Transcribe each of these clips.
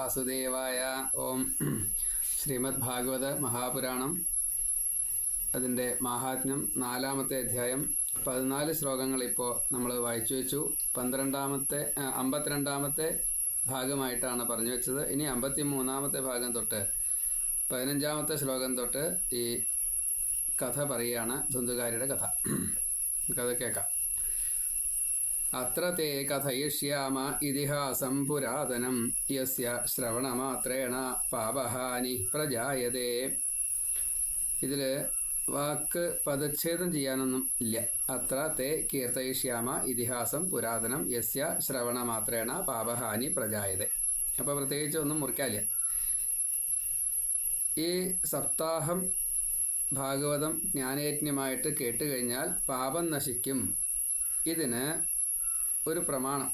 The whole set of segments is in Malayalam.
വാസുദേവായ ഓം ശ്രീമദ് ഭാഗവത മഹാപുരാണം. അതിന്റെ മാഹാത്മ്യം നാലാമത്തെ അധ്യായം. പതിനാല് ശ്ലോകങ്ങൾ ഇപ്പോൾ നമ്മൾ വായിച്ചു വെച്ചു. പന്ത്രണ്ടാമത്തെ അമ്പത്തിരണ്ടാമത്തെ ഭാഗമായിട്ടാണ് പറഞ്ഞു വെച്ചത്. ഇനി അമ്പത്തി മൂന്നാമത്തെ ഭാഗം തൊട്ട് പതിനഞ്ചാമത്തെ ശ്ലോകം തൊട്ട് ഈ കഥ പറയുകയാണ് ധുന്തുകാരിയുടെ കഥ. കഥ കേൾക്കാം. അത്ര തേ കഥയിഷ്യാമ ഇതിഹാസം പുരാതനം. യസ്യ ശ്രവണമാത്രേണ പാപഹാനി പ്രജായതേ. ഇതിൽ വാക്ക് പദച്ഛേദം ചെയ്യാനൊന്നും ഇല്ല. അത്ര തേ കീർത്തയിഷ്യാമ ഇതിഹാസം പുരാതനം. യസ്യ ശ്രവണമാത്രേണ പാപഹാനി പ്രജായതേ. അപ്പോൾ പ്രത്യേകിച്ച് ഒന്നും മുറിക്കാനില്ല. ഈ സപ്താഹം ഭാഗവതം ജ്ഞാനയജ്ഞമായിട്ട് കേട്ടുകഴിഞ്ഞാൽ പാപം നശിക്കും. ഇതിന് ഒരു പ്രമാണം.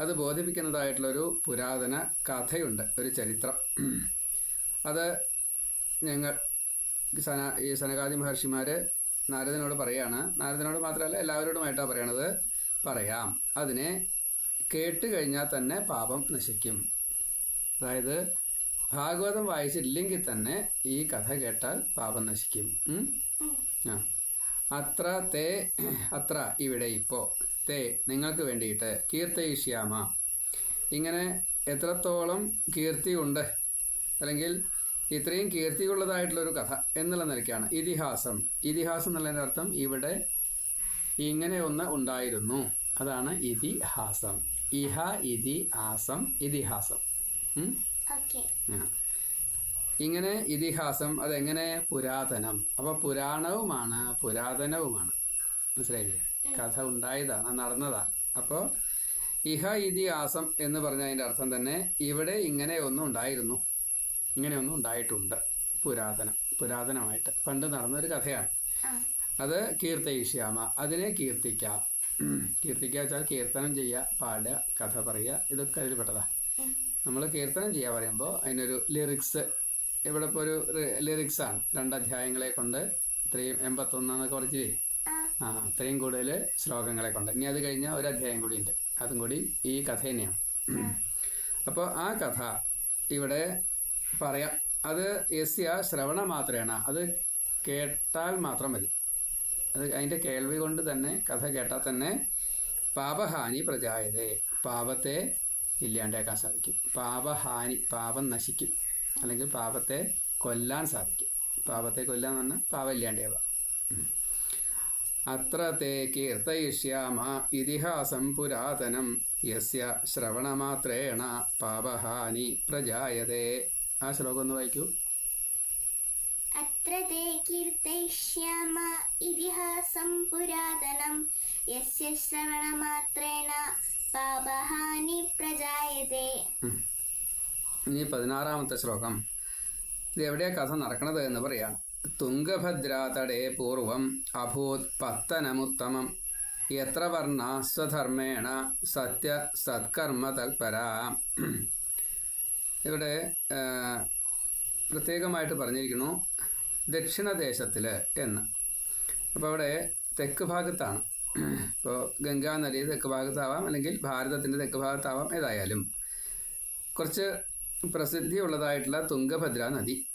അത് ബോധിപ്പിക്കുന്നതായിട്ടുള്ളൊരു പുരാതന കഥയുണ്ട് ഒരു ചരിത്രം. അത് ഞങ്ങൾ സന ഈ സനകാദി മഹർഷിമാർ നാരദനോട് പറയാണ്. നാരദനോട് മാത്രമല്ല എല്ലാവരോടുമായിട്ടാണ് പറയണത്. പറയാം. അതിനെ കേട്ട് കഴിഞ്ഞാൽ തന്നെ പാപം നശിക്കും. അതായത് ഭാഗവതം വായിച്ചില്ലെങ്കിൽ തന്നെ ഈ കഥ കേട്ടാൽ പാപം നശിക്കും? ആ. അത്ര തേ അത്ര ഇവിടെ ഇപ്പോൾ തേ നിങ്ങൾക്ക് വേണ്ടിയിട്ട്. കീർത്തയിഷ്യാമ ഇങ്ങനെ എത്രത്തോളം കീർത്തിയുണ്ട്? അല്ലെങ്കിൽ ഇത്രയും കീർത്തിയുള്ളതായിട്ടുള്ളൊരു കഥ എന്നുള്ള നിലയ്ക്കാണ്. ഇതിഹാസം. ഇതിഹാസം എന്നുള്ളതിന്റെ അർത്ഥം ഇവിടെ ഇങ്ങനെ ഒന്ന് ഉണ്ടായിരുന്നു. അതാണ് ഇതിഹാസം. ഇഹ ഇതി ആസം ഇതിഹാസം? ഇങ്ങനെ ഇതിഹാസം അതെങ്ങനെ പുരാതനം? അപ്പൊ പുരാണവുമാണ് പുരാതനവുമാണ്. മനസ്സിലായില്ലേ? കഥ ഉണ്ടായതാണ് നടന്നതാണ്. അപ്പോൾ ഇഹ ഇതിഹാസം എന്ന് പറഞ്ഞ അതിന്റെ അർത്ഥം തന്നെ ഇവിടെ ഇങ്ങനെ ഒന്നും ഉണ്ടായിരുന്നു. ഇങ്ങനെ ഒന്നും ഉണ്ടായിട്ടുണ്ട്. പുരാതനം പുരാതനമായിട്ട്. പണ്ട് നടന്ന ഒരു കഥയാണ് അത് കീർത്തയിഷ്യാമ. അതിനെ കീർത്തിക്കാം. കീർത്തിക്കുക വെച്ചാൽ കീർത്തനം ചെയ്യുക പാടുക കഥ പറയുക ഇതൊക്കെ അതിൽ പെട്ടതാ. നമ്മൾ കീർത്തനം ചെയ്യുക പറയുമ്പോൾ അതിനൊരു ലിറിക്സ് ഇവിടെ ഇപ്പോൾ ഒരു ലിറിക്സ് ആണ്. രണ്ട് അധ്യായങ്ങളെ കൊണ്ട് ഇത്രയും എൺപത്തൊന്നാന്നൊക്കെ കുറച്ചില്ലേ ആ അത്രയും കൂടുതൽ ശ്ലോകങ്ങളെ കൊണ്ട്. ഇനി അത് കഴിഞ്ഞാൽ ഒരു അധ്യായം കൂടി ഉണ്ട്. അതും കൂടി ഈ കഥ തന്നെയാണ്. അപ്പോൾ ആ കഥ ഇവിടെ പറയാം. അത് യസ്യ ശ്രവണ മാത്രമാണ് അത് കേട്ടാൽ മാത്രം മതി. അത് അതിന്റെ കേൾവി കൊണ്ട് തന്നെ കഥ കേട്ടാൽ തന്നെ പാപഹാനി പ്രജായതേ. പാപത്തെ ഇല്ലാണ്ടാക്കാൻ സാധിക്കും. പാപഹാനി പാപം നശിക്കും. അല്ലെങ്കിൽ പാപത്തെ കൊല്ലാൻ സാധിക്കും. പാപത്തെ കൊല്ലാൻ പറഞ്ഞാൽ പാപം ഇല്ലാണ്ടാവുക. അത്ര തേ കീർത്തയിഷ്യാമ ഇതിഹാസം പുരാതനം. യസ്യ ശ്രവണമാത്രേണ പാപഹാനി പ്രജായതേ. ആ ശ്ലോകം ഒന്ന് വായിക്കൂ. അത്ര തേ കീർത്തയിഷ്യാമ ഇതിഹാസം പുരാതനം. യസ്യ ശ്രവണമാത്രേണ പാപഹാനി പ്രജായതേ. ഇനി പതിനാറാമത്തെ ശ്ലോകം. ഇത് എവിടെയാ കഥ നടക്കണത് എന്ന് പറയാണ് തുംഗഭദ്രാതടേ പൂർവം അഭൂത് പത്തനമുത്തമം. എത്ര വർണ സ്വധർമ്മേണ സത്യ സത്കർമ്മ തൽപരാ. ഇവിടെ പ്രത്യേകമായിട്ട് പറഞ്ഞിരിക്കുന്നു ദക്ഷിണദേശത്തിൽ എന്ന്. അപ്പോൾ അവിടെ തെക്ക് ഭാഗത്താണ്. ഇപ്പോൾ ഗംഗാ നദി തെക്ക് ഭാഗത്താവാം അല്ലെങ്കിൽ ഭാരതത്തിന്റെ തെക്ക് ഭാഗത്താവാം ഏതായാലും. കുറച്ച് പ്രസിദ്ധിയുള്ളതായിട്ടുള്ള തുംഗഭദ്ര നദി.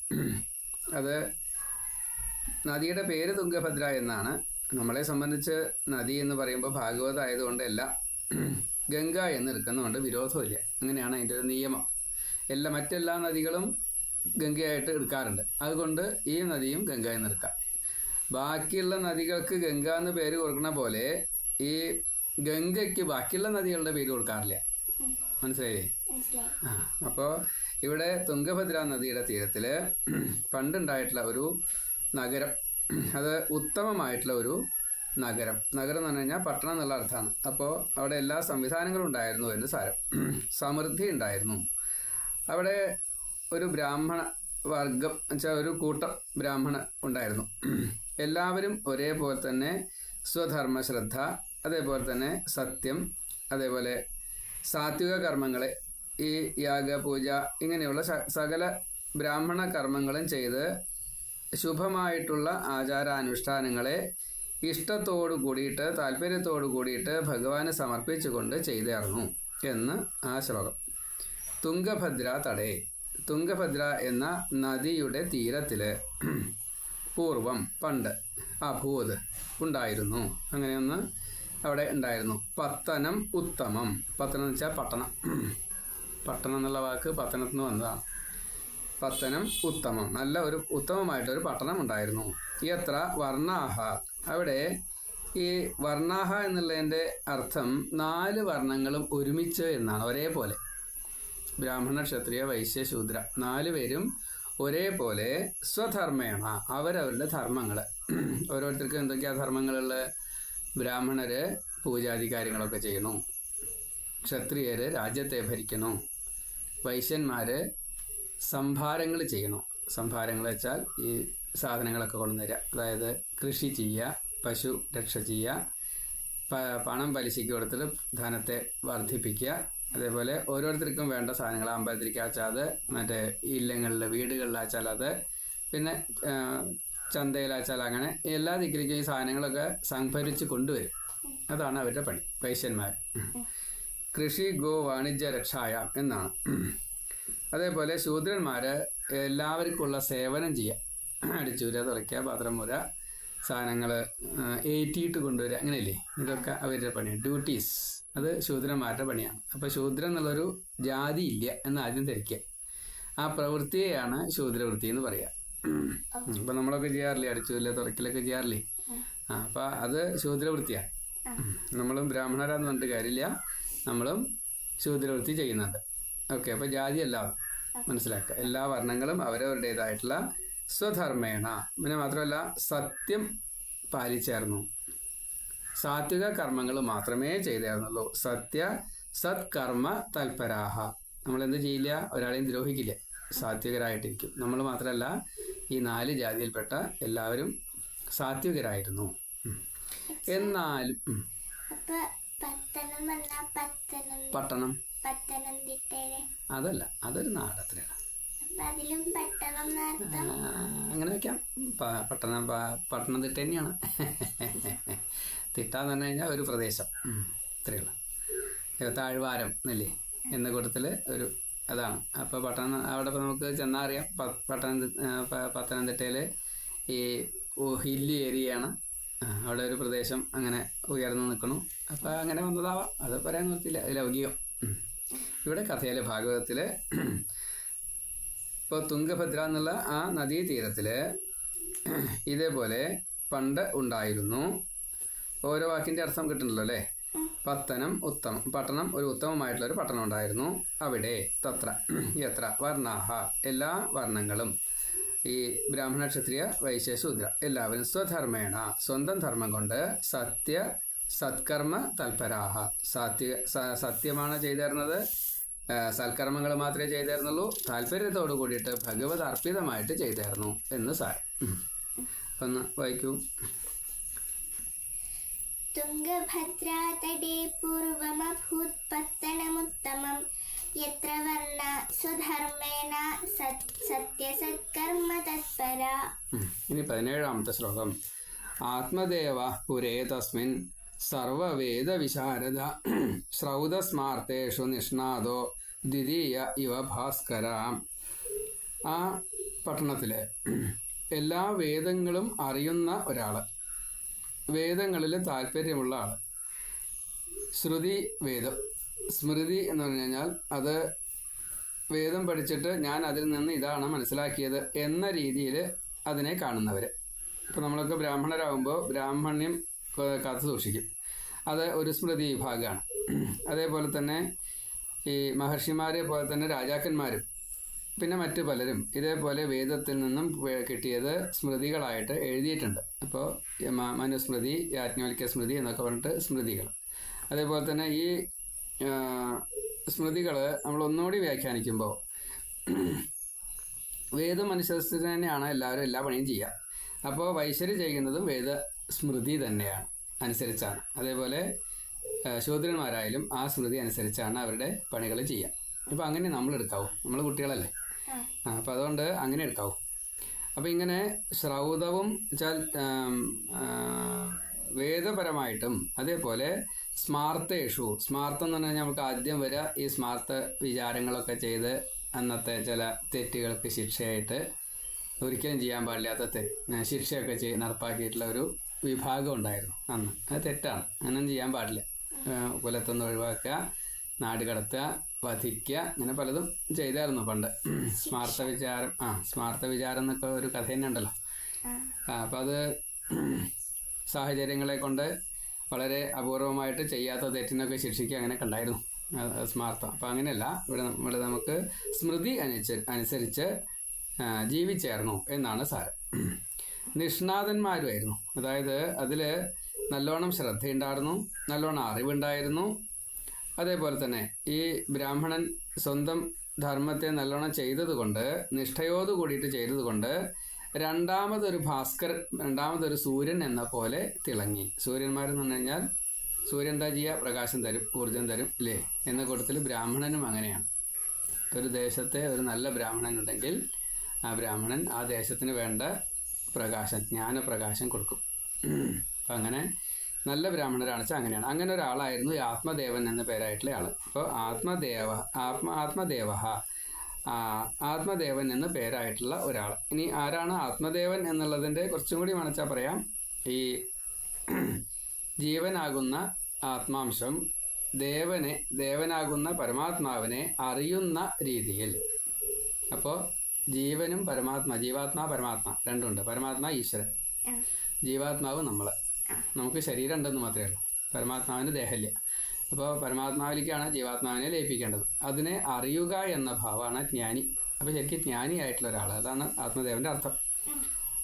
അത് നദിയുടെ പേര് തുംഗഭദ്ര എന്നാണ്. നമ്മളെ സംബന്ധിച്ച് നദി എന്ന് പറയുമ്പോൾ ഭാഗവത ആയതുകൊണ്ടല്ല ഗംഗ എന്ന് എടുക്കുന്നതുകൊണ്ട് വിരോധമില്ല. അങ്ങനെയാണ് അതിന്റെ ഒരു നിയമം. എല്ലാ മറ്റെല്ലാ നദികളും ഗംഗയായിട്ട് എടുക്കാറുണ്ട്. അതുകൊണ്ട് ഈ നദിയും ഗംഗ എന്ന് എടുക്കാം. ബാക്കിയുള്ള നദികൾക്ക് ഗംഗ എന്ന് പേര് കൊടുക്കുന്ന പോലെ ഈ ഗംഗയ്ക്ക് ബാക്കിയുള്ള നദികളുടെ പേര് കൊടുക്കാറില്ല. മനസ്സിലായില്ലേ? അപ്പോൾ ഇവിടെ തുംഗഭദ്ര നദിയുടെ തീരത്തിൽ പണ്ടുണ്ടായിട്ടുള്ള ഒരു നഗരം. അത് ഉത്തമമായിട്ടുള്ള ഒരു നഗരം. നഗരം എന്ന് പറഞ്ഞു കഴിഞ്ഞാൽ പട്ടണം എന്നുള്ള അർത്ഥമാണ്. അപ്പോൾ അവിടെ എല്ലാ സംവിധാനങ്ങളും ഉണ്ടായിരുന്നു എന്ന് സാരം. സമൃദ്ധി ഉണ്ടായിരുന്നു. അവിടെ ഒരു ബ്രാഹ്മണ വർഗം വെച്ചാൽ ഒരു കൂട്ടം ബ്രാഹ്മണ ഉണ്ടായിരുന്നു. എല്ലാവരും ഒരേപോലെ തന്നെ സ്വധർമ്മ ശ്രദ്ധ അതേപോലെ തന്നെ സത്യം അതേപോലെ സാത്വിക കർമ്മങ്ങളെ ഈ യാഗ പൂജ ഇങ്ങനെയുള്ള സകല ബ്രാഹ്മണ കർമ്മങ്ങളും ചെയ്ത് ശുഭമായിട്ടുള്ള ആചാരാനുഷ്ഠാനങ്ങളെ ഇഷ്ടത്തോടു കൂടിയിട്ട് താല്പര്യത്തോടു കൂടിയിട്ട് ഭഗവാനെ സമർപ്പിച്ചുകൊണ്ട് ചെയ്തേർന്നു എന്ന് ആ ശ്ലോകം. തുംഗഭദ്ര തടേ. തുംഗഭദ്ര എന്ന നദിയുടെ തീരത്തിൽ പൂർവം പണ്ട് അഭൂത് ഉണ്ടായിരുന്നു. അങ്ങനെയൊന്ന് അവിടെ ഉണ്ടായിരുന്നു. പത്തനം ഉത്തമം. പത്തനം എന്ന് വെച്ചാൽ പട്ടണം. പട്ടണം എന്നുള്ള വാക്ക് പത്തനത്തിന് നിന്ന് വന്നതാണ്. പത്തനം ഉത്തമം. നല്ല ഒരു ഉത്തമമായിട്ടൊരു പട്ടണം ഉണ്ടായിരുന്നു എത്ര? വർണാഹ. അവിടെ ഈ വർണാഹ എന്നുള്ളതിന്റെ അർത്ഥം നാല് വർണങ്ങളും ഒരുമിച്ച് എന്നാണ് ഒരേപോലെ. ബ്രാഹ്മണ ക്ഷത്രിയ വൈശ്യ ശൂദ്ര നാല് പേരും ഒരേപോലെ സ്വധർമ്മേണ അവരവരുടെ ധർമ്മങ്ങൾ ഓരോരുത്തർക്കും എന്തൊക്കെയാ ധർമ്മങ്ങളുള്ളത് ബ്രാഹ്മണര് പൂജാതി കാര്യങ്ങളൊക്കെ ചെയ്യണു ക്ഷത്രിയര് രാജ്യത്തെ ഭരിക്കണു വൈശ്യന്മാര് സംഭാരങ്ങൾ ചെയ്യണോ. സംഭാരങ്ങൾ വെച്ചാൽ ഈ സാധനങ്ങളൊക്കെ കൊണ്ടുവരിക അതായത് കൃഷി ചെയ്യുക പശു രക്ഷ ചെയ്യുക പണം പലിശയ്ക്ക് കൊടുത്തിട്ട് ധനത്തെ വർദ്ധിപ്പിക്കുക. അതേപോലെ ഓരോരുത്തർക്കും വേണ്ട സാധനങ്ങൾ അമ്പലത്തിലേക്കാച്ചാൽ അത് മറ്റേ ഇല്ലങ്ങളിൽ വീടുകളിലാച്ചാൽ അത് പിന്നെ ചന്തയിൽ അങ്ങനെ എല്ലാ ദിക്കിലേക്കും ഈ സാധനങ്ങളൊക്കെ സംഭരിച്ച് കൊണ്ടുവരും. അതാണ് അവരുടെ പണി. വൈശ്യന്മാർ കൃഷി ഗോ വാണിജ്യ രക്ഷായ എന്നാണ്. അതേപോലെ ശൂദ്രന്മാർ എല്ലാവർക്കുള്ള സേവനം ചെയ്യുക അടിച്ചൂര തുറയ്ക്കുക പാത്രം മുര സാധനങ്ങൾ ഏറ്റിയിട്ട് കൊണ്ടുവരിക അങ്ങനെയല്ലേ? ഇതൊക്കെ അവരുടെ പണിയാണ്. ഡ്യൂട്ടീസ്. അത് ശൂദ്രന്മാരുടെ പണിയാണ്. അപ്പോൾ ശൂദ്രൻ എന്നുള്ളൊരു ജാതി ഇല്ല എന്ന് ആദ്യം ധരിക്കുക. ആ പ്രവൃത്തിയെയാണ് ശൂദ്രവൃത്തി എന്ന് പറയുക. ഇപ്പം നമ്മളൊക്കെ ചെയ്യാറില്ലേ? അടിച്ചൂല തുറക്കലൊക്കെ ചെയ്യാറില്ലേ? ആ അപ്പം അത് ശൂദ്രവൃത്തിയാണ്. നമ്മളും ബ്രാഹ്മണരാന്ന് പറഞ്ഞിട്ട് കാര്യമില്ല. നമ്മളും ശൂദ്രവൃത്തി ചെയ്യുന്നുണ്ട്. ഓക്കെ അപ്പൊ ജാതി അല്ല മനസ്സിലാക്കുക. എല്ലാ വർണങ്ങളും അവരവരുടേതായിട്ടുള്ള സ്വധർമ്മേണ. പിന്നെ മാത്രമല്ല സത്യം പാലിച്ചായിരുന്നു. സാത്വിക കർമ്മങ്ങൾ മാത്രമേ ചെയ്തായിരുന്നുള്ളൂ. സത്യ സത്കർമ്മ തൽപരാഹ. നമ്മൾ എന്ത് ചെയ്യില്ല? ഒരാളെയും ദ്രോഹിക്കില്ല. സാത്വികരായിട്ടിരിക്കും. നമ്മൾ മാത്രമല്ല ഈ നാല് ജാതിയിൽപ്പെട്ട എല്ലാവരും സാത്വികരായിരുന്നു. എന്നാലും പട്ടണം. അതല്ല അതൊരു അപ്പൊ പട്ടണം എന്നർത്ഥം അങ്ങനെ വെക്കാം. പട്ടണം പ- പട്ടണത്തിട്ട തന്നെയാണ്. തിട്ട എന്ന് പറഞ്ഞു കഴിഞ്ഞാൽ ഒരു പ്രദേശം. ഇത്രയുള്ള താഴ്വാരം എന്നല്ലേ എന്ന കൂട്ടത്തിൽ ഒരു അതാണ്. അപ്പോൾ പട്ടണം അവിടെ ഇപ്പോൾ നമുക്ക് ചെന്നാൽ അറിയാം. പട്ടണം പത്തനംതിട്ടയിൽ പത്തനംതിട്ടയിൽ ഈ ഹില്ലി ഏരിയയാണ്. അവിടെ ഒരു പ്രദേശം അങ്ങനെ ഉയർന്നു നിൽക്കണു അപ്പോൾ അങ്ങനെ വന്നതാവാം. അത് പറയാൻ നിർത്തില്ല അത് ലൗകികം. ഇവിടെ കഥയിലെ ഭാഗവതത്തിൽ ഇപ്പോൾ തുംഗഭദ്ര എന്നുള്ള ആ നദീതീരത്തിൽ ഇതേപോലെ പണ്ട് ഉണ്ടായിരുന്നു. ഓരോ വാക്കിന്റെ അർത്ഥം കിട്ടുന്നുണ്ടല്ലോ അല്ലേ? പത്തനം ഉത്തമം. പട്ടണം ഒരു ഉത്തമമായിട്ടുള്ള ഒരു പട്ടണം ഉണ്ടായിരുന്നു. അവിടെ തത്ര എത്ര വർണാഹ എല്ലാ വർണങ്ങളും. ഈ ബ്രാഹ്മണ ക്ഷത്രിയ വൈശ്യ എല്ലാവരും സ്വധർമ്മേണ. സ്വന്തം ധർമ്മം കൊണ്ട് സത്യ സത്കർമ്മ തൽപരാഹ. സത്യ സത്യമാണ് ചെയ്തിരുന്നത് സൽക്കർമ്മങ്ങൾ മാത്രമേ ചെയ്തായിരുന്നുള്ളൂ താല്പര്യത്തോടു കൂടിയിട്ട് ഭഗവത് അർപ്പിതമായിട്ട് ചെയ്തിരുന്നു എന്ന് സാർ. ഒന്ന് വായിക്കൂ. തുംഗഭദ്രാതടേ പൂർവമഭൂത്പത്തനമുത്തമം. യത്ര വർണ സ്വധർമ്മേണ സത് സത്യസത്കർമ്മ തത്പര. ഇനി പതിനേഴാമത്തെ ശ്ലോകം. ആത്മദേവ പുരേ തസ്മിൻ സർവവേദ വിശാരദ ശ്രൗതസ്മാർത്തേഷു നിഷ്ണാദോ ദ്വിതീയ ഇവ ഭാസ്കര. ആ പട്ടണത്തിലെ എല്ലാ വേദങ്ങളും അറിയുന്ന ഒരാൾ വേദങ്ങളിൽ താല്പര്യമുള്ള ആൾ ശ്രുതി വേദം. സ്മൃതി എന്ന് പറഞ്ഞു കഴിഞ്ഞാൽ അത് വേദം പഠിച്ചിട്ട് ഞാൻ അതിൽ നിന്ന് ഇതാണ് മനസ്സിലാക്കിയത് എന്ന രീതിയിൽ അതിനെ കാണുന്നവർ ഇപ്പോൾ നമ്മളൊക്കെ ബ്രാഹ്മണരാകുമ്പോൾ ബ്രാഹ്മണ്യം കാത്തു സൂക്ഷിക്കും. അത് ഒരു സ്മൃതി വിഭാഗമാണ് അതേപോലെ തന്നെ ഈ മഹർഷിമാരെ പോലെ തന്നെ രാജാക്കന്മാരും പിന്നെ മറ്റു പലരും ഇതേപോലെ വേദത്തിൽ നിന്നും കിട്ടിയത് സ്മൃതികളായിട്ട് എഴുതിയിട്ടുണ്ട്. അപ്പോൾ മനുസ്മൃതി യാജ്ഞവൽക്യ സ്മൃതി എന്നൊക്കെ പറഞ്ഞിട്ട് സ്മൃതികൾ. അതേപോലെ തന്നെ ഈ സ്മൃതികൾ നമ്മൾ ഒന്നുകൂടി വ്യാഖ്യാനിക്കുമ്പോൾ വേദം അനുസരിച്ച് തന്നെയാണ് എല്ലാവരും എല്ലാ പണിയും ചെയ്യുക. അപ്പോൾ വൈശ്യര് ചെയ്യുന്നതും വേദ സ്മൃതി തന്നെയാണ് അനുസരിച്ചാണ്. അതേപോലെ ശൂദ്രന്മാരായാലും ആ സ്മൃതി അനുസരിച്ചാണ് അവരുടെ പണികൾ ചെയ്യുക അപ്പോൾ അങ്ങനെ നമ്മൾ എടുക്കാവൂ നമ്മൾ കുട്ടികളല്ലേ? ആ. അപ്പോൾ അതുകൊണ്ട് അങ്ങനെ എടുക്കാവൂ. അപ്പോൾ ഇങ്ങനെ ശ്രൗതവും വെച്ചാൽ വേദപരമായിട്ടും അതേപോലെ സ്മാർത്തേഷു സ്മാർത്ഥം എന്ന് പറഞ്ഞാൽ നമുക്ക് ആദ്യം വരെ ഈ സ്മാർത്ഥ വിചാരങ്ങളൊക്കെ ചെയ്ത് അന്നത്തെ ചില തെറ്റുകൾക്ക് ശിക്ഷയായിട്ട് ഒരിക്കലും ചെയ്യാൻ പാടില്ലാത്ത തെറ്റ് ശിക്ഷയൊക്കെ ചെയ്ത് നടപ്പാക്കിയിട്ടുള്ള ഒരു വിഭാഗം ഉണ്ടായിരുന്നു അന്ന്. അത് തെറ്റാണ്. അങ്ങനെ ചെയ്യാൻ പാടില്ല. കുലത്തുനിന്ന് ഒഴിവാക്കുക നാട് കടത്തുക വധിക്കുക അങ്ങനെ പലതും ചെയ്തായിരുന്നു പണ്ട്. സ്മാർത്ഥ വിചാരം ആ സ്മാർത്ഥ വിചാരം എന്നൊക്കെ ഒരു കഥ തന്നെ ഉണ്ടല്ലോ. അപ്പം അത് സാഹചര്യങ്ങളെ കൊണ്ട് വളരെ അപൂർവമായിട്ട് ചെയ്യാത്ത തെറ്റിനൊക്കെ ശിക്ഷിക്കുക അങ്ങനെ ഉണ്ടായിരുന്നു. സ്മാർത്ഥം അപ്പം അങ്ങനെയല്ല ഇവിടെ ഇവിടെ നമുക്ക് സ്മൃതി അനുസരിച്ച് അനുസരിച്ച് ജീവിച്ചേർന്നു എന്നാണ് സാരം. നിഷ്ണാതന്മാരുമായിരുന്നു. അതായത് അതിൽ നല്ലോണം ശ്രദ്ധയുണ്ടായിരുന്നു നല്ലോണം അറിവുണ്ടായിരുന്നു. അതേപോലെ തന്നെ ഈ ബ്രാഹ്മണൻ സ്വന്തം ധർമ്മത്തെ നല്ലോണം ചെയ്തതുകൊണ്ട് നിഷ്ഠയോട് കൂടിയിട്ട് ചെയ്തതുകൊണ്ട് രണ്ടാമതൊരു ഭാസ്കർ രണ്ടാമതൊരു സൂര്യൻ എന്ന പോലെ തിളങ്ങി. സൂര്യന്മാരെന്ന് പറഞ്ഞു കഴിഞ്ഞാൽ സൂര്യൻ എന്താ ചെയ്യുക പ്രകാശം തരും ഊർജം തരും ഇല്ലേ എന്ന കൂട്ടത്തിൽ ബ്രാഹ്മണനും അങ്ങനെയാണ്. ഒരു ദേശത്തെ ഒരു നല്ല ബ്രാഹ്മണൻ ഉണ്ടെങ്കിൽ ആ ബ്രാഹ്മണൻ ആ ദേശത്തിന് വേണ്ട പ്രകാശം ജ്ഞാനപ്രകാശം കൊടുക്കും. അങ്ങനെ നല്ല ബ്രാഹ്മണരാണ്. വെച്ചാൽ അങ്ങനെയാണ്. അങ്ങനെ ഒരാളായിരുന്നു ഈ ആത്മദേവൻ എന്ന പേരായിട്ടുള്ള ആൾ അപ്പോൾ ആത്മദേവ ആത്മ ആത്മദേവ ആ, ആത്മദേവൻ എന്ന പേരായിട്ടുള്ള ഒരാൾ ഇനി ആരാണ് ആത്മദേവൻ എന്നുള്ളതിന്റെ കുറച്ചും കൂടി മണച്ചാൽ പറയാം. ഈ ജീവനാകുന്ന ആത്മാംശം ദേവനെ ദേവനാകുന്ന പരമാത്മാവിനെ അറിയുന്ന രീതിയിൽ. അപ്പോൾ ജീവനും പരമാത്മാ ജീവാത്മാ പരമാത്മാ. രണ്ടുണ്ട്. പരമാത്മാ ഈശ്വരൻ. ജീവാത്മാവ് നമ്മൾ നമുക്ക് ശരീരം ഉണ്ടെന്ന് മാത്രമേ ഉള്ളൂ. പരമാത്മാവിന് ദേഹമില്ല. അപ്പോൾ പരമാത്മാവിലേക്കാണ് ജീവാത്മാവിനെ ലയിപ്പിക്കേണ്ടത്. അതിനെ അറിയുക എന്ന ഭാവമാണ് ജ്ഞാനി. അപ്പോൾ ശരിക്കും ജ്ഞാനിയായിട്ടുള്ള ഒരാൾ അതാണ് ആത്മദേവന്റെ അർത്ഥം.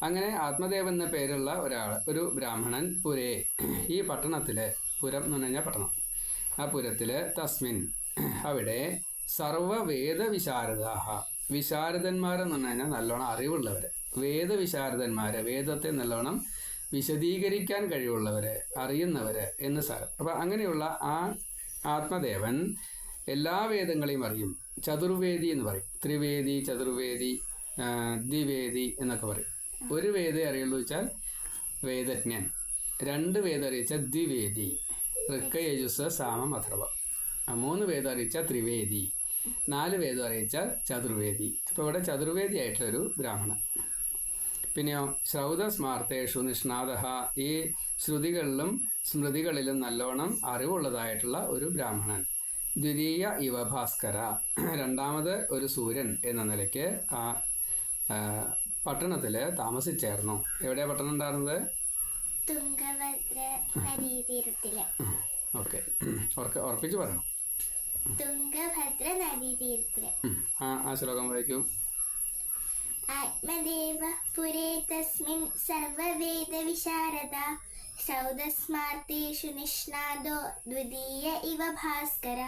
അങ്ങനെ ആത്മദേവൻ എന്ന പേരുള്ള ഒരാൾ ഒരു ബ്രാഹ്മണൻ പുരേ. ഈ പട്ടണത്തിൽ പുരം എന്ന് പറഞ്ഞു കഴിഞ്ഞാൽ പട്ടണം. ആ പുരത്തിൽ തസ്മിൻ അവിടെ സർവവേദ വിശാരദാഹ വിശാരദന്മാരെന്ന് പറഞ്ഞു കഴിഞ്ഞാൽ നല്ലോണം അറിവുള്ളവർ വേദവിശാരദന്മാർ വേദത്തെ നല്ലോണം വിശദീകരിക്കാൻ കഴിവുള്ളവര് അറിയുന്നവരെ എന്ന് സാരം അപ്പൊ അങ്ങനെയുള്ള ആ ആത്മദേവൻ എല്ലാ വേദങ്ങളെയും അറിയും. ചതുർവേദി എന്ന് പറയും. ത്രിവേദി ചതുർവേദി ദ്വിവേദി എന്നൊക്കെ പറയും. ഒരു വേദ അറിയുള്ളൂ വെച്ചാൽ വേദജ്ഞൻ. രണ്ട് വേദം അറിയിച്ച ദ്വിവേദി. ഋക്ക യജുസ് സാമം അഥർവം. മൂന്ന് വേദം അറിയിച്ച ത്രിവേദി. നാല് വേദം അറിയിച്ചാൽ ചതുർവേദി. അപ്പോൾ ഇവിടെ ചതുർവേദി ആയിട്ടുള്ളൊരു ബ്രാഹ്മണൻ. പിന്നെയോ ശ്രൗത സ്മാർത്തേഷു നിഷ്ണാദ ഈ ശ്രുതികളിലും സ്മൃതികളിലും നല്ലോണം അറിവുള്ളതായിട്ടുള്ള ഒരു ബ്രാഹ്മണൻ. ദ്വിതീയ ഇവ ഭാസ്കര. രണ്ടാമത് ഒരു സൂര്യൻ എന്ന നിലയ്ക്ക് ആ പട്ടണത്തിൽ താമസിച്ചായിരുന്നു എവിടെയാ പട്ടണം ഉണ്ടായിരുന്നത്? തുംഗഭദ്ര ഓക്കെ. ഓർക്ക് ഉറപ്പിച്ച് പറയണം. തുംഗഭദ്ര നദീതീരത്തിൽ ആ ആ ശ്ലോകം വായിക്കൂ. ആത്മദേവ പുരേ തസ്മിൻ സർവവേദ വിശാരദ സൗദസ്മാർത്തേഷു നിഷ്ണാദോ ദ്വിതീയ ഇവ ഭാസ്കര.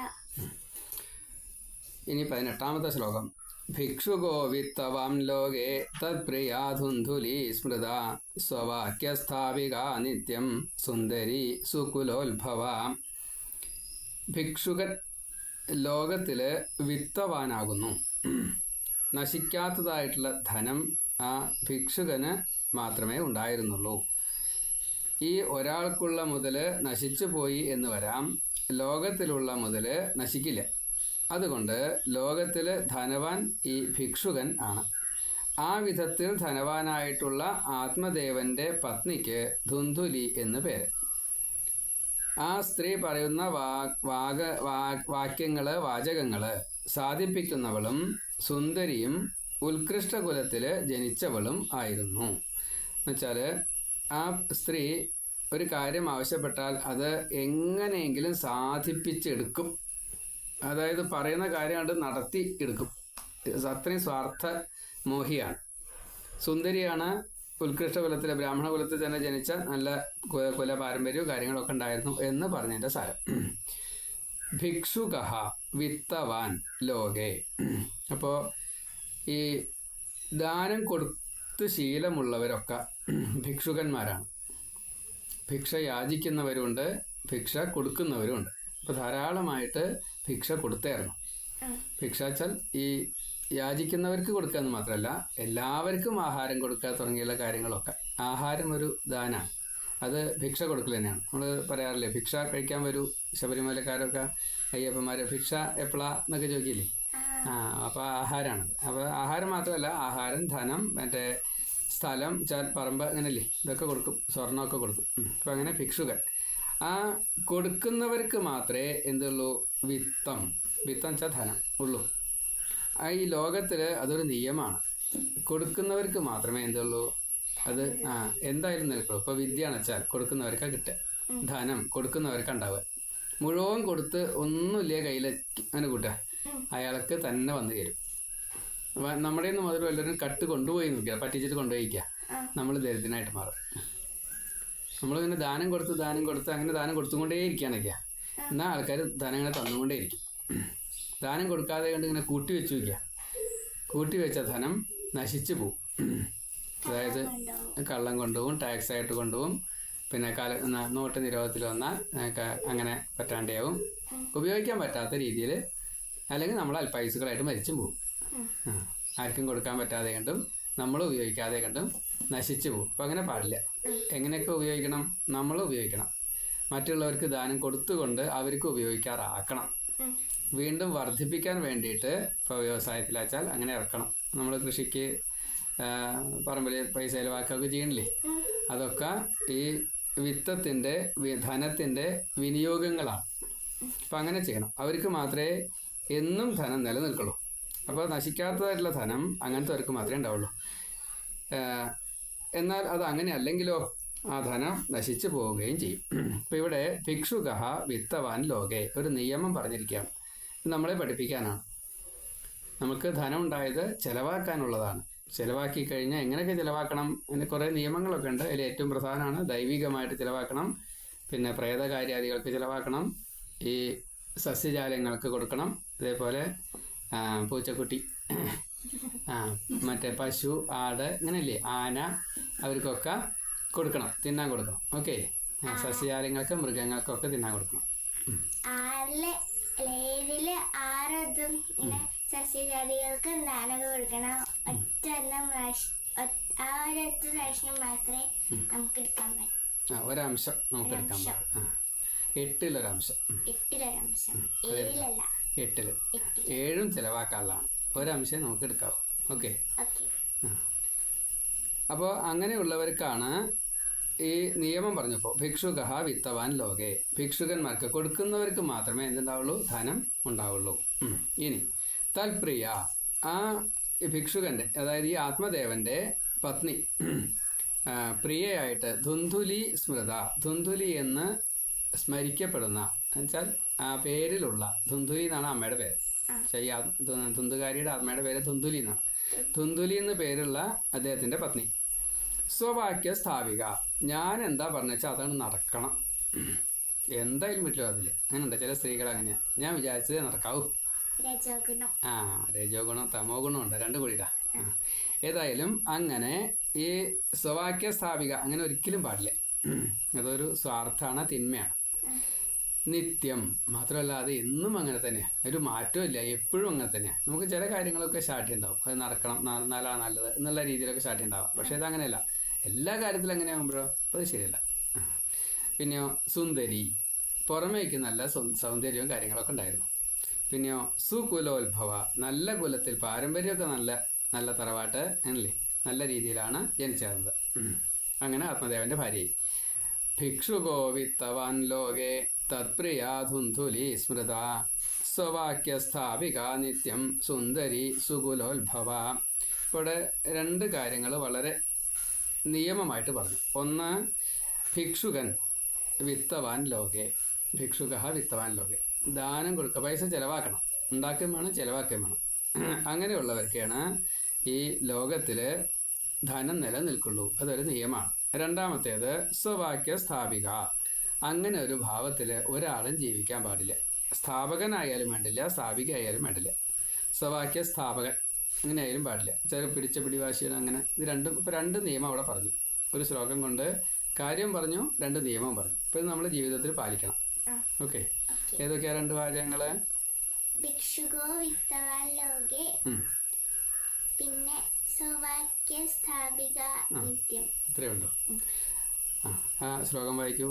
ഇനി പതിനെട്ടാമത്തെ ശ്ലോകം. ഭിക്ഷുഗോവിത്തവാം ലോകേ തത്പ്രിയാ ധുന്ധുലി സ്മൃത സ്വവാക്യസ്ഥാപിക നിത്യം സുന്ദരി സുകുലോത്ഭവ. ഭിക്ഷുകൻ ലോകത്തിൽ വിത്തവാനാകുന്നു. നശിക്കാത്തതായിട്ടുള്ള ധനം ആ ഭിക്ഷുകന് മാത്രമേ ഉണ്ടായിരുന്നുള്ളൂ. ഈ ഒരാൾക്കുള്ള മുതൽ നശിച്ചു പോയി എന്ന് വരാം ലോകത്തിലുള്ള മുതൽ നശിക്കില്ല. അതുകൊണ്ട് ലോകത്തിൽ ധനവാൻ ഈ ഭിക്ഷുകൻ ആണ്. ആ വിധത്തിൽ ധനവാനായിട്ടുള്ള ആത്മദേവന്റെ പത്നിക്ക് ധുന്ധുലി എന്ന് പേര്. ആ സ്ത്രീ പറയുന്ന വാ വാക വാക്യങ്ങൾ വാചകങ്ങൾ സാധിപ്പിക്കുന്നവളും സുന്ദരിയും ഉത്കൃഷ്ട കുലത്തിൽ ജനിച്ചവളും ആയിരുന്നു. എന്നുവെച്ചാൽ ആ സ്ത്രീ ഒരു കാര്യം ആവശ്യപ്പെട്ടാൽ അത് എങ്ങനെയെങ്കിലും സാധിപ്പിച്ചെടുക്കും. അതായത് പറയുന്ന കാര്യം കണ്ട് നടത്തി എടുക്കും. അത്രയും സ്വാർത്ഥ മോഹിയാണ് സുന്ദരിയാണ് ഉത്കൃഷ്ട കുലത്തിലെ ബ്രാഹ്മണ കുലത്തിൽ തന്നെ ജനിച്ച നല്ല കുല പാരമ്പര്യവും കാര്യങ്ങളൊക്കെ ഉണ്ടായിരുന്നു എന്ന് പറഞ്ഞതിന്റെ സാരം. ഭിക്ഷുക വിത്തവാൻ ലോകെ. അപ്പോൾ ഈ ദാനം കൊടുത്ത് ശീലമുള്ളവരൊക്കെ ഭിക്ഷുകന്മാരാണ്. ഭിക്ഷ യാചിക്കുന്നവരുണ്ട് ഭിക്ഷ കൊടുക്കുന്നവരുണ്ട്. അപ്പോൾ ധാരാളമായിട്ട് ഭിക്ഷ കൊടുത്തേർന്നു. ഭിക്ഷ വെച്ചാൽ ഈ യാചിക്കുന്നവർക്ക് കൊടുക്കുക എന്ന് മാത്രമല്ല എല്ലാവർക്കും ആഹാരം കൊടുക്കുക തുടങ്ങിയുള്ള കാര്യങ്ങളൊക്കെ. ആഹാരം ഒരു ദാനമാണ് അത് ഭിക്ഷ കൊടുക്കൽ തന്നെയാണ്. നമ്മൾ പറയാറില്ലേ ഭിക്ഷ കഴിക്കാൻ വരൂ ശബരിമലക്കാരൊക്കെ അയ്യപ്പന്മാരെ ഭിക്ഷ എപ്പോഴാ എന്നൊക്കെ ചോദിക്കില്ലേ? ആ. അപ്പോൾ ആഹാരമാണ് അപ്പോൾ ആഹാരം മാത്രമല്ല ആഹാരം ധനം മറ്റേ സ്ഥലം ചാൽ പറമ്പ് അങ്ങനെയല്ലേ ഇതൊക്കെ കൊടുക്കും സ്വർണമൊക്കെ കൊടുക്കും. അപ്പോൾ അങ്ങനെ ഭിക്ഷുകൾ ആ കൊടുക്കുന്നവർക്ക് മാത്രമേ എന്തുള്ളൂ? വിത്തം. വിത്തം വെച്ചാൽ ധനം ഉള്ളൂ. ഈ ലോകത്തിൽ അതൊരു നിയമമാണ്. കൊടുക്കുന്നവർക്ക് മാത്രമേ എന്തുള്ളൂ? അത് ആ എന്തായാലും നിൽക്കും ഇപ്പൊ വിദ്യ വെച്ചാൽ കൊടുക്കുന്നവർക്കാ കിട്ടുക. ധനം കൊടുക്കുന്നവർക്ക് ഉണ്ടാവുക. മുഴുവൻ കൊടുത്ത് ഒന്നുമില്ല കയ്യിൽ അങ്ങനെ കൂട്ടുക. അയാൾക്ക് തന്നെ വന്നു തരും നമ്മുടെ നിന്ന് മുതൽ വല്ലവരും കട്ട് കൊണ്ടുപോയി നോക്കുക പറ്റിച്ചിട്ട് കൊണ്ടുപോയിക്കുക നമ്മൾ ദരിദ്രനായിട്ട് മാറും നമ്മൾ നമ്മളിങ്ങനെ ദാനം കൊടുത്ത് ദാനം കൊടുത്ത് അങ്ങനെ ദാനം കൊടുത്തുകൊണ്ടേ ഇരിക്കുകയാണൊക്കെ എന്നാൽ ആൾക്കാർ ധനങ്ങളെ തന്നുകൊണ്ടേ ഇരിക്കും. ദാനം കൊടുക്കാതെ കണ്ട് ഇങ്ങനെ കൂട്ടി വെച്ചു വയ്ക്കുക. കൂട്ടി വെച്ച ധനം നശിച്ചു പോവും. അതായത് കള്ളം കൊണ്ടുപോകും ടാക്സ് ആയിട്ട് കൊണ്ടുപോകും. പിന്നെ കാല നോട്ട് നിരോധത്തിൽ വന്നാൽ അങ്ങനെ പറ്റാണ്ടാവും ഉപയോഗിക്കാൻ പറ്റാത്ത രീതിയിൽ അല്ലെങ്കിൽ നമ്മൾ അൽപ്പൈസുകളായിട്ട് മരിച്ചു പോകും. ആർക്കും കൊടുക്കാൻ പറ്റാതെ കണ്ടും നമ്മൾ ഉപയോഗിക്കാതെ കണ്ടും നശിച്ചു പോകും. അപ്പം അങ്ങനെ പാടില്ല. എങ്ങനെയൊക്കെ ഉപയോഗിക്കണം? നമ്മൾ ഉപയോഗിക്കണം. മറ്റുള്ളവർക്ക് ദാനം കൊടുത്തുകൊണ്ട് അവർക്ക് ഉപയോഗിക്കാറാക്കണം. വീണ്ടും വർദ്ധിപ്പിക്കാൻ വേണ്ടിയിട്ട് ഇപ്പോൾ വ്യവസായത്തിലാച്ചാൽ അങ്ങനെ ഇറക്കണം. നമ്മൾ കൃഷിക്ക് പറമ്പിൽ പൈസ ചിലവാക്കുകയൊക്കെ ചെയ്യണില്ലേ? അതൊക്കെ ഈ വിത്തത്തിന്റെ ധനത്തിന്റെ വിനിയോഗങ്ങളാണ്. അപ്പം അങ്ങനെ ചെയ്യണം. അവർക്ക് മാത്രമേ എന്നും ധനം നിലനിൽക്കുള്ളൂ. അപ്പോൾ നശിക്കാത്തതായിട്ടുള്ള ധനം അങ്ങനത്തെവർക്ക് മാത്രമേ ഉണ്ടാവുള്ളൂ. എന്നാൽ അത് അങ്ങനെ അല്ലെങ്കിലോ ആ ധനം നശിച്ചു പോവുകയും ചെയ്യും. അപ്പോൾ ഇവിടെ ഭിക്ഷുക വിത്തവാൻ ലോകെ ഒരു നിയമം പറഞ്ഞിരിക്കുകയാണ്. നമ്മളെ പഠിപ്പിക്കാനാണ്. നമുക്ക് ധനം ഉണ്ടായത് ചെലവാക്കാനുള്ളതാണ്. ചെലവാക്കി കഴിഞ്ഞാൽ എങ്ങനെയൊക്കെ ചിലവാക്കണം? അതിന് കുറേ നിയമങ്ങളൊക്കെ ഉണ്ട്. അതിൽ ഏറ്റവും പ്രധാനമാണ് ദൈവികമായിട്ട് ചിലവാക്കണം. പിന്നെ പ്രേതകാര്യാദികൾക്ക് ചിലവാക്കണം. ഈ സസ്യജാലങ്ങൾക്ക് കൊടുക്കണം. അതേപോലെ പൂച്ചക്കുട്ടി ആ മറ്റേ പശു ആട് അങ്ങനെയല്ലേ ആന അവർക്കൊക്കെ കൊടുക്കണം. തിന്നാൻ കൊടുക്കണം. ഓക്കെ? സസ്യജാലങ്ങൾക്ക് മൃഗങ്ങൾക്കൊക്കെ തിന്നാൻ കൊടുക്കണം. ആറിൽ ആറതും ഇങ്ങനെ സസ്യജാതികൾക്ക് ദാനം കൊടുക്കണം. ഒറ്റ എണ്ണം ആ ഒരൊറ്റ പ്രാവശ്യം മാത്രമേ നമുക്ക് എടുക്കാൻ പറ്റൂ. ആ ഒരംശം നമുക്ക് എടുക്കാൻ പറ്റും. എട്ടിലൊരംശം. ഉം. എട്ടിലൊരംശം. ഏഴിലല്ല. എട്ടിൽ. ഏഴും ചിലവാക്കാനുള്ളതാണ്. ഒരംശം നമുക്ക് എടുക്കാവൂ ഓക്കെ. ഓക്കെ അപ്പോൾ അങ്ങനെയുള്ളവർക്കാണ് ഈ നിയമം പറഞ്ഞപ്പോൾ ഭിക്ഷുക വിത്തവാൻ ലോകെ. ഭിക്ഷുകന്മാർക്ക് കൊടുക്കുന്നവർക്ക് മാത്രമേ എന്തുണ്ടാവുള്ളൂ? ധനം ഉണ്ടാവുള്ളൂ. ഇനി തൽപ്രിയ ആ ഭിക്ഷുകന്റെ അതായത് ഈ ആത്മദേവന്റെ പത്നി പ്രിയയായിട്ട് ധുന്ധുലി സ്മൃത. ധുന്ധുലി എന്ന് സ്മരിക്കപ്പെടുന്ന എന്നുവെച്ചാൽ ആ പേരിലുള്ള ധുന്ധുലി എന്നാണ് അമ്മയുടെ പേര്. പക്ഷേ ഈ ആത്മ- ധുന്ധുകാരിയുടെ ആത്മയുടെ പേര് ധുന്ധുലി എന്നാണ്. ധുന്ധുലി എന്ന് പേരുള്ള അദ്ദേഹത്തിന്റെ പത്നി. സ്വവാക്യ സ്ഥാപിക. ഞാൻ എന്താ പറഞ്ഞാൽ അതാണ് നടക്കണം. എന്തായാലും പറ്റില്ല അതിൽ അങ്ങനെയുണ്ട്. ചില സ്ത്രീകൾ അങ്ങനെയാണ് ഞാൻ വിചാരിച്ചതേ നടക്കാവൂ. ആ രജോ ഗുണം തമോ ഗുണം ഉണ്ട്. രണ്ടു കൂടിയിട്ടാ ഏതായാലും അങ്ങനെ ഈ സ്വവാക്യ സ്ഥാപിക അങ്ങനെ ഒരിക്കലും പാടില്ല. അതൊരു സ്വാർത്ഥാണ് തിന്മയാണ്. നിത്യം മാത്രമല്ല അത് എന്നും അങ്ങനെ തന്നെയാണ് ഒരു മാറ്റമില്ല എപ്പോഴും അങ്ങനെ തന്നെയാണ് നമുക്ക് ചില കാര്യങ്ങളൊക്കെ ശാഠ്യം ഉണ്ടാവും. അത് നടക്കണം നടന്നാലാ നല്ലത് എന്നുള്ള രീതിയിലൊക്കെ ശാഠ്യം ഉണ്ടാവാം. പക്ഷേ ഇത് അങ്ങനെയല്ല. എല്ലാ കാര്യത്തിലും അങ്ങനെ ആകുമ്പോഴോ അത് ശരിയല്ല. പിന്നെയോ സുന്ദരി. പുറമേക്ക് നല്ല സൗന്ദര്യവും കാര്യങ്ങളൊക്കെ ഉണ്ടായിരുന്നു. പിന്നെയോ? സുകുലോത്ഭവ. നല്ല കുലത്തിൽ പാരമ്പര്യമൊക്കെ നല്ല നല്ല തറവാട്ട് അല്ലേ? നല്ല രീതിയിലാണ് ജനിച്ചത്. അങ്ങനെ ആത്മദേവന്റെ ഭാര്യയായി. ഭിക്ഷുഗോവിത്തവാൻ ലോകെ തത്പ്രിയാധുന്ധുലി സ്മൃത. സ്വവാക്യസ്ഥാപിക നിത്യം സുന്ദരി സുകുലോത്ഭവ. ഇവിടെ രണ്ട് കാര്യങ്ങൾ വളരെ നിയമമായിട്ട് പറഞ്ഞു. ഒന്ന് ഭിക്ഷുകൻ വിത്തവാൻ ലോകെ. ഭിക്ഷുക വിത്തവാൻ ലോകെ. ദാനം കൊടുക്കുക പൈസ ചിലവാക്കണം. ഉണ്ടാക്കുകയും വേണം ചിലവാക്കുകയും വേണം. അങ്ങനെയുള്ളവർക്കാണ് ഈ ലോകത്തിൽ ധനം നിലനിൽക്കുള്ളൂ. അതൊരു നിയമമാണ്. രണ്ടാമത്തേത് സ്വവാക്യ സ്ഥാപിക. അങ്ങനെ ഒരു ഭാവത്തിൽ ഒരാളും ജീവിക്കാൻ പാടില്ല. സ്ഥാപകനായാലും വേണ്ടില്ല സ്ഥാപികയായാലും വേണ്ടില്ല. സ്വവാക്യ സ്ഥാപകൻ അങ്ങനെ ആയാലും പാടില്ല. ചില പിടിച്ച പിടിവാശികൾ അങ്ങനെ. ഇത് രണ്ടും ഇപ്പം രണ്ട് നിയമം അവിടെ പറഞ്ഞു. ഒരു ശ്ലോകം കൊണ്ട് കാര്യം പറഞ്ഞു രണ്ട് നിയമം പറഞ്ഞു. ഇപ്പം ഇത് നമ്മൾ ജീവിതത്തിൽ പാലിക്കണം. ഓക്കെ. ഏതൊക്കെയാ രണ്ട് വാചകങ്ങൾ? ഭിക്ഷുകോ വിത്തവാൻ ലോകെ പിന്നെ സൗവാക്യ സ്ഥാപിക നിത്യം. ഉള്ളൂ. ആ ശ്ലോകം വായിക്കൂ.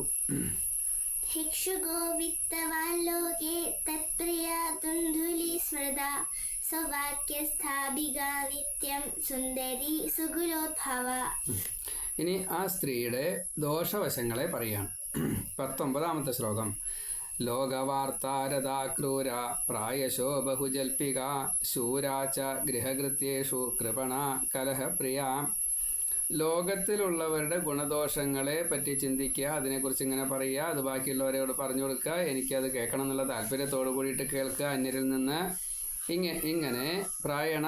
ഭിക്ഷുകോ വിത്തവാൻ ലോകേ തത്പ്രിയാ തുന്ധുലി സ്മൃത. സ്വവാക്യസ്ഥാപിക നിത്യം സുന്ദരി സുഗുലോദ്ഭവ ഇനി ആ സ്ത്രീയുടെ ദോഷവശങ്ങളെ പറയാണ് പത്തൊമ്പതാമത്തെ ശ്ലോകം. ലോകവാർത്താരതാ ക്രൂര പ്രായശോ ബഹുജൽപിക ശൂരാ ച ഗൃഹകൃത്യേഷു കൃപണ കലഹപ്രിയ. ലോകത്തിലുള്ളവരുടെ ഗുണദോഷങ്ങളെ പറ്റി ചിന്തിക്കുക അതിനെക്കുറിച്ച് ഇങ്ങനെ പറയുക അത് ബാക്കിയുള്ളവരോട് പറഞ്ഞു കൊടുക്കുക എനിക്കത് കേൾക്കണം എന്നുള്ള താല്പര്യത്തോടു കൂടിയിട്ട് കേൾക്കുക അന്യരിൽ നിന്ന് ഇങ്ങ ഇങ്ങനെ പ്രായണ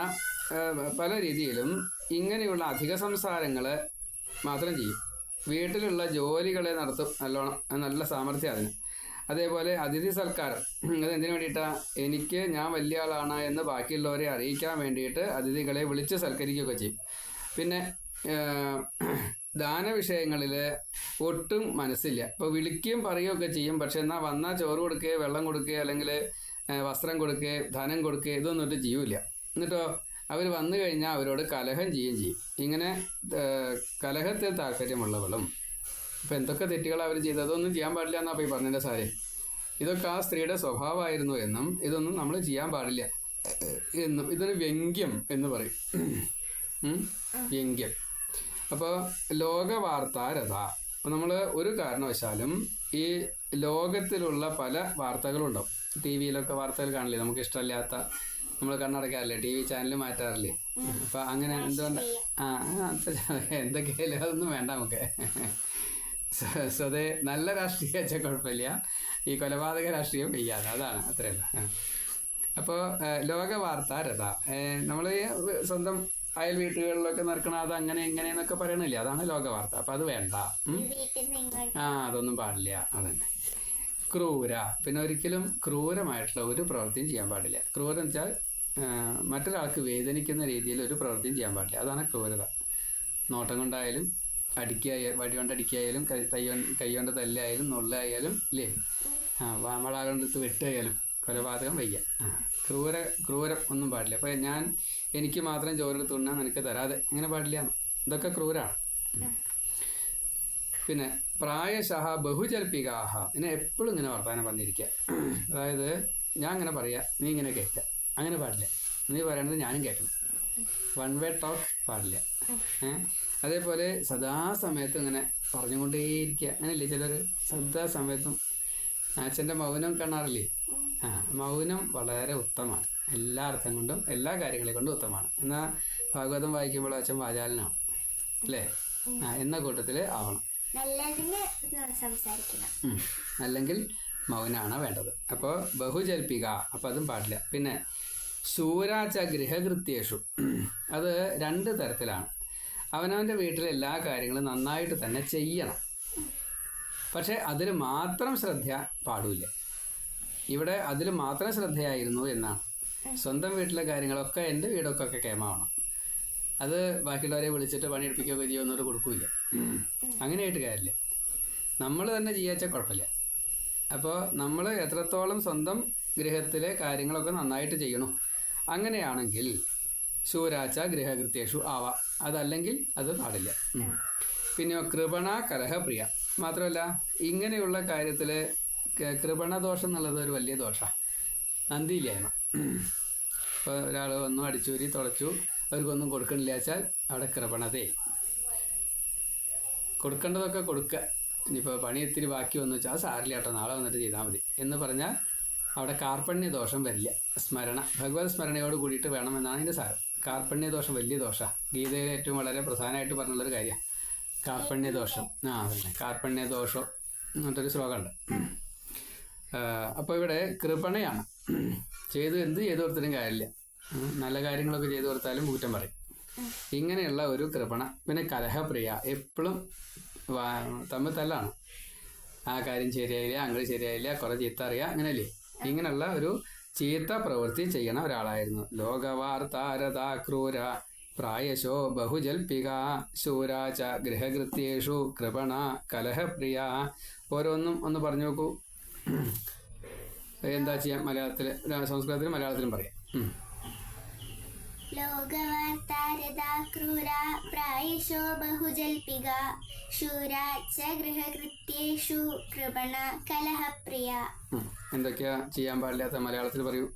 പല രീതിയിലും ഇങ്ങനെയുള്ള അധിക സംസാരങ്ങൾ മാത്രം ചെയ്യും. വീട്ടിലുള്ള ജോലികളെ നടത്തും നല്ലോണം നല്ല സാമർഥ്യം അതിന്. അതേപോലെ അതിഥി സൽക്കാരം. അത് എന്തിനു വേണ്ടിയിട്ടാ? എനിക്ക് ഞാൻ വലിയ ആളാണ് എന്ന് ബാക്കിയുള്ളവരെ അറിയിക്കാൻ വേണ്ടിയിട്ട് അതിഥികളെ വിളിച്ച് സൽക്കരിക്കുകയൊക്കെ ചെയ്യും. പിന്നെ ദാന വിഷയങ്ങളിൽ ഒട്ടും മനസ്സില്ല. ഇപ്പോൾ വിളിക്കുകയും പറയുകയൊക്കെ ചെയ്യും. പക്ഷെ എന്നാൽ വന്നാൽ ചോറ് കൊടുക്കുക വെള്ളം കൊടുക്കുക അല്ലെങ്കിൽ വസ്ത്രം കൊടുക്കുക ധനം കൊടുക്കുക ഇതൊന്നും ഒരു ചെയ്യൂല എന്നിട്ടോ അവർ വന്നു കഴിഞ്ഞാൽ അവരോട് കലഹം ചെയ്യുകയും ചെയ്യും. ഇങ്ങനെ കലഹത്തിൽ താല്പര്യമുള്ളവളും ഇപ്പം എന്തൊക്കെ തെറ്റുകൾ അവർ ചെയ്തത്? അതൊന്നും ചെയ്യാൻ പാടില്ല എന്നാ പോയി പറഞ്ഞതിന്റെ സാറേ? ഇതൊക്കെ ആ സ്ത്രീയുടെ സ്വഭാവമായിരുന്നു എന്നും ഇതൊന്നും നമ്മൾ ചെയ്യാൻ പാടില്ല. എന്നും ഇതിന് വ്യംഗ്യം എന്ന് പറയും? വ്യംഗ്യം. അപ്പോൾ ലോകവാർത്താരഥ അപ്പോൾ നമ്മൾ ഒരു കാരണവശാലും ഈ ലോകത്തിലുള്ള പല വാർത്തകളുണ്ടാവും. ടി വിയിലൊക്കെ വാർത്തകൾ കാണില്ലേ? നമുക്ക് ഇഷ്ടമില്ലാത്ത നമ്മൾ കണ്ണടക്കാറില്ലേ ടി വി ചാനൽ മാറ്റാറില്ലേ? അപ്പം അങ്ങനെ എന്തുകൊണ്ട്? ആ എന്തൊക്കെയല്ലേ? അതൊന്നും വേണ്ട നമുക്ക്. സ്വ- അത് നല്ല രാഷ്ട്രീയം വെച്ചാൽ കുഴപ്പമില്ല. ഈ കൊലപാതക രാഷ്ട്രീയം പെയ്യാതെ അതാണ് അത്രയല്ല അപ്പോൾ ലോക വാർത്ത രഥ. നമ്മൾ സ്വന്തം അയൽ വീട്ടുകളിലൊക്കെ നടക്കണം അത് അങ്ങനെ ഇങ്ങനെ എന്നൊക്കെ പറയണില്ല? അതാണ് ലോക വാർത്ത. അപ്പം അത് വേണ്ട. ആ അതൊന്നും പാടില്ല. അതന്നെ. ക്രൂര. പിന്നെ ഒരിക്കലും ക്രൂരമായിട്ടുള്ള ഒരു പ്രവൃത്തിയും ചെയ്യാൻ പാടില്ല. ക്രൂരം വെച്ചാൽ മറ്റൊരാൾക്ക് വേദനിക്കുന്ന രീതിയിൽ ഒരു പ്രവൃത്തിയും ചെയ്യാൻ പാടില്ല. അതാണ് ക്രൂരത. നോട്ടം കൊണ്ടായാലും അടിക്കായ വടി കൊണ്ട് അടിക്കായാലും കൈ കൈ കൊണ്ട് തല്ലായാലും നുള്ളായാലും ഇല്ലേ? ആ വാമള കൊണ്ടെടുത്ത് വെട്ടായാലും കൊലപാതകം വയ്യ. ക്രൂര ക്രൂരം ഒന്നും പാടില്ല. അപ്പോൾ ഞാൻ എനിക്ക് മാത്രം ഉണ്ണാൻ നിനക്ക് തരാതെ അങ്ങനെ പാടില്ല. ഇതൊക്കെ ക്രൂരാണ്. പിന്നെ പ്രായശഹ ബഹുജൽപ്പികാഹ എന്നെ എപ്പോഴും ഇങ്ങനെ വർത്തമാനം പറഞ്ഞിരിക്കുക അതായത് ഞാൻ ഇങ്ങനെ പറയാ നീ ഇങ്ങനെ കേൾക്കുക അങ്ങനെ പാടില്ല. നീ പറയണത് ഞാനും കേൾക്കണം വൺ വേ ടോക്ക് പാടില്ല. ഏ? അതേപോലെ സദാസമയത്തും ഇങ്ങനെ പറഞ്ഞുകൊണ്ടേയിരിക്കുക. അങ്ങനെയല്ലേ ചിലർ? സദാസമയത്തും. അച്ഛന്റെ മൗനം കാണാറില്ലേ? ആ മൗനം വളരെ ഉത്തമമാണ്. എല്ലാ അർത്ഥം കൊണ്ടും എല്ലാ കാര്യങ്ങളെ കൊണ്ടും ഉത്തമമാണ്. എന്നാൽ ഭാഗവതം വായിക്കുമ്പോൾ അച്ഛൻ വാചാലനാണ് അല്ലേ? ആ എന്ന കൂട്ടത്തിൽ ആവണം. അല്ലെങ്കിൽ മൗനാണ് വേണ്ടത്. അപ്പോൾ ബഹുജൽപ്പിക അപ്പോൾ അതും പാടില്ല. പിന്നെ സൂരാച്ച ഗൃഹകൃത്യേഷു. അത് രണ്ട് തരത്തിലാണ്. അവനവന്റെ വീട്ടിലെ എല്ലാ കാര്യങ്ങളും നന്നായിട്ട് തന്നെ ചെയ്യണം. പക്ഷേ അതിൽ മാത്രം ശ്രദ്ധ പാടില്ല. ഇവിടെ അതിൽ മാത്രം ശ്രദ്ധയായിരുന്നു എന്നാണ്. സ്വന്തം വീട്ടിലെ കാര്യങ്ങളൊക്കെ എന്റെ വീടൊക്കെ കേമാവണം. അത് ബാക്കിയുള്ളവരെ വിളിച്ചിട്ട് പണിയെടുപ്പിക്കുകയൊക്കെ ചെയ്യുമെന്നോട് കൊടുക്കില്ല. അങ്ങനെയായിട്ട് കാര്യമില്ല. നമ്മൾ തന്നെ ചെയ്യാച്ചാൽ കുഴപ്പമില്ല. അപ്പോൾ നമ്മൾ എത്രത്തോളം സ്വന്തം ഗൃഹത്തിലെ കാര്യങ്ങളൊക്കെ നന്നായിട്ട് ചെയ്യണം? അങ്ങനെയാണെങ്കിൽ ശൂരാച്ച ഗൃഹകൃത്യേഷു ആവാം. അതല്ലെങ്കിൽ അത് പാടില്ല. പിന്നെ കൃപണ കലഹപ്രിയ. മാത്രമല്ല ഇങ്ങനെയുള്ള കാര്യത്തിൽ കൃപണദോഷം എന്നുള്ളത് ഒരു വലിയ ദോഷമാണ് നന്ദിയില്ലായ്മ ഇപ്പോൾ ഒരാൾ വന്നു അടിച്ചൂരി തുളച്ചു അവർക്കൊന്നും കൊടുക്കണില്ല വെച്ചാൽ അവിടെ കൃപണതേ. കൊടുക്കേണ്ടതൊക്കെ കൊടുക്കുക ഇനിയിപ്പോൾ പണി ഇത്തിരി ബാക്കി വന്നു വെച്ചാൽ അത് സാറില്ല കേട്ടോ നാളെ വന്നിട്ട് ചെയ്താൽ മതി. എന്ന് പറഞ്ഞാൽ അവിടെ കാർപ്പണ്യ ദോഷം വരില്ല. സ്മരണ. ഭഗവത് സ്മരണയോട് കൂടിയിട്ട് വേണമെന്നാണ് എന്റെ സാരം. കാർപ്പണ്യ ദോഷം വലിയ ദോഷമാണ് ഗീതയിൽ ഏറ്റവും വളരെ പ്രധാനമായിട്ട് പറഞ്ഞുള്ളൊരു കാര്യമാണ് കാർപ്പണ്യ ദോഷം ആ അതന്നെ. കാർപ്പണ്യ ദോഷം എന്നിട്ടൊരു ശ്ലോകമുണ്ട് അപ്പോൾ ഇവിടെ കൃപണയാണ്. ചെയ്തു എന്ത് ചെയ്തു കൊടുത്തിട്ടും കാര്യമില്ല. നല്ല കാര്യങ്ങളൊക്കെ ചെയ്തു കൊടുത്താലും കുറ്റം പറയും. ഇങ്ങനെയുള്ള ഒരു കൃപണ പിന്നെ കലഹപ്രിയ എപ്പോഴും തമ്മിൽ തല്ലാണ്. ആ കാര്യം ശരിയായില്ല അങ്ങനെ ശരിയായില്ല കുറേ ചീത്ത അറിയാം അങ്ങനെയല്ലേ? ഇങ്ങനെയുള്ള ഒരു ചീത്ത പ്രവൃത്തി ചെയ്യണ ഒരാളായിരുന്നു. ലോകവാർത്താരതാക്രൂര പ്രായശോ ബഹുജൽപിക ശൂരാച ഗൃഹകൃത്യേഷു കൃപണ കലഹപ്രിയ. ഓരോന്നും ഒന്ന് പറഞ്ഞു നോക്കൂ. എന്താ ചെയ്യാം? മലയാളത്തിൽ സംസ്കൃതത്തിലും മലയാളത്തിലും പറയാം. ഉം. ലോകവാർത്താരതാ ക്രൂര പ്രായശോ ബഹുജൽപിക ശൂരാ ച ഗൃഹകൃത്യേഷു കൃപണ കലഹപ്രിയ. എന്തൊക്കെയാ ചെയ്യാൻ പാടില്ലാത്ത മലയാളത്തിൽ പറയൂ.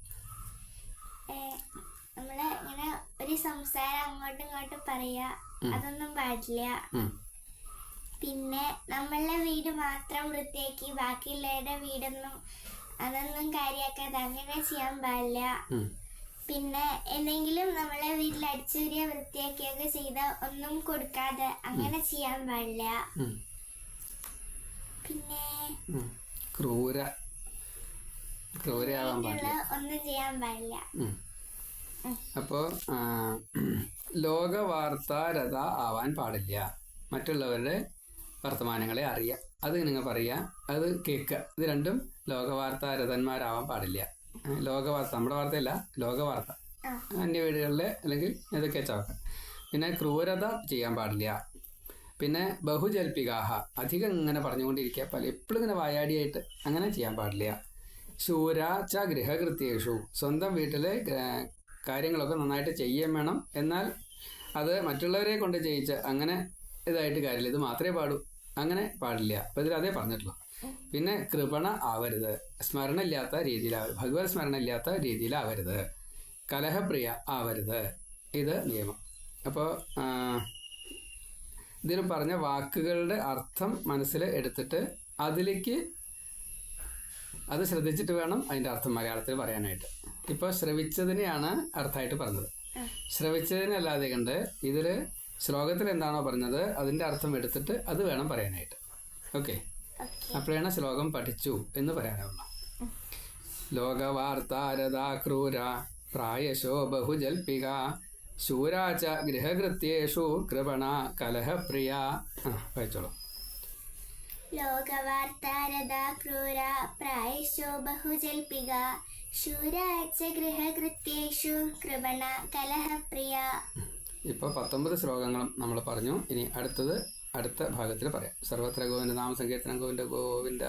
നമ്മളെ ഇങ്ങനെ ഒരു സംസാരം അങ്ങോട്ടും ഇങ്ങോട്ടും പറയാ. അതൊന്നും പാടില്ല. പിന്നെ നമ്മളുടെ വീട് മാത്രം വൃത്തിയാക്കി ബാക്കിയുള്ളവരുടെ വീടൊന്നും അതൊന്നും കാര്യാക്കാതെ അങ്ങനെ ചെയ്യാൻ പാടില്ല. പിന്നെ എന്തെങ്കിലും നമ്മളെ വീട്ടിൽ അടിച്ചുരിയ വൃത്തിയാക്കിയൊക്കെ ചെയ്ത ഒന്നും കൊടുക്കാതെ അങ്ങനെ ചെയ്യാൻ പാടില്ല. പിന്നെ ക്രൂര ക്രൂര ക്രൂരയാവാൻ പാടില്ല. ഒന്നും ചെയ്യാൻ പാടില്ല. അപ്പോ ലോക വാർത്താരഥ ആവാൻ പാടില്ല. മറ്റുള്ളവരുടെ വർത്തമാനങ്ങളെ അറിയുക അത് നിങ്ങൾ പറയുക അത് കേൾക്കുക. ഇത് രണ്ടും ലോകവാർത്താരഥന്മാരാവാൻ പാടില്ല. ലോകവാർത്ത നമ്മുടെ വാർത്തയല്ല ലോകവാർത്ത. വാർത്ത അന്യ വീടുകളിലെ അല്ലെങ്കിൽ ഏതൊക്കെ ചവക്ക പിന്നെ ക്രൂരത ചെയ്യാൻ പാടില്ല. പിന്നെ ബഹുജൽപികാഹ അധികം ഇങ്ങനെ പറഞ്ഞുകൊണ്ടിരിക്കുക. പല എപ്പോഴും ഇങ്ങനെ വായാടിയായിട്ട് അങ്ങനെ ചെയ്യാൻ പാടില്ല. ശൂര ച ഗൃഹകൃത്യേഷു. സ്വന്തം വീട്ടിലെ കാര്യങ്ങളൊക്കെ നന്നായിട്ട് ചെയ്യാൻ വേണം. എന്നാൽ അത് മറ്റുള്ളവരെ കൊണ്ട് ചെയ്യിച്ച് അങ്ങനെ ഇതായിട്ട് കാര്യമില്ല. ഇത് മാത്രമേ പാടൂ. അങ്ങനെ പാടില്ല. അപ്പൊ ഇതിൽ അതേ പറഞ്ഞിട്ടുള്ളൂ. പിന്നെ കൃപണ ആവരുത്. സ്മരണ ഇല്ലാത്ത രീതിയിലാവരുത് ഭഗവത് സ്മരണ ഇല്ലാത്ത രീതിയിലാവരുത്. കലഹപ്രിയ ആവരുത്. ഇത് നിയമം. അപ്പോൾ ഇതിൽ പറഞ്ഞ വാക്കുകളുടെ അർത്ഥം മനസ്സിൽ എടുത്തിട്ട് അതിലേക്ക് അത് ശ്രദ്ധിച്ചിട്ട് വേണം അതിന്റെ അർത്ഥം മലയാളത്തിൽ പറയാനായിട്ട്. ഇപ്പോൾ ശ്രവിച്ചതിനെയാണ് അർത്ഥമായിട്ട് പറഞ്ഞത്. ശ്രവിച്ചതിനല്ലാതെ കണ്ട് ഇതിൽ ശ്ലോകത്തിൽ എന്താണോ പറഞ്ഞത് അതിന്റെ അർത്ഥം എടുത്തിട്ട് അത് വേണം പറയാനായിട്ട്. ഓക്കെ? ഓക്കെ. അപ്പോഴാണ് ശ്ലോകം പഠിച്ചു എന്ന് പറയാനാവുള്ളൂ ലോകവാർത്താരതാ ക്രൂര പ്രായശോ ബഹുജൽപിക ശൂരാച ഗൃഹകൃത്യേഷു കൃപണ കലഹപ്രിയ. വായിച്ചോളൂ. ലോകവാർത്താരതാ ക്രൂര പ്രായശോ ബഹുജൽപിക ശൂരാച്ച ഗൃഹകൃത്യേഷു കൃപണ കലഹപ്രിയ. ഇപ്പോൾ പത്തൊമ്പത് ശ്ലോകങ്ങളും നമ്മൾ പറഞ്ഞു. ഇനി അടുത്തത് അടുത്ത ഭാഗത്തിൽ പറയാം. സർവത്ര ഗോവിന്ദ നാമസങ്കീർത്തനം ഗോവിന്ദ ഗോവിന്ദ.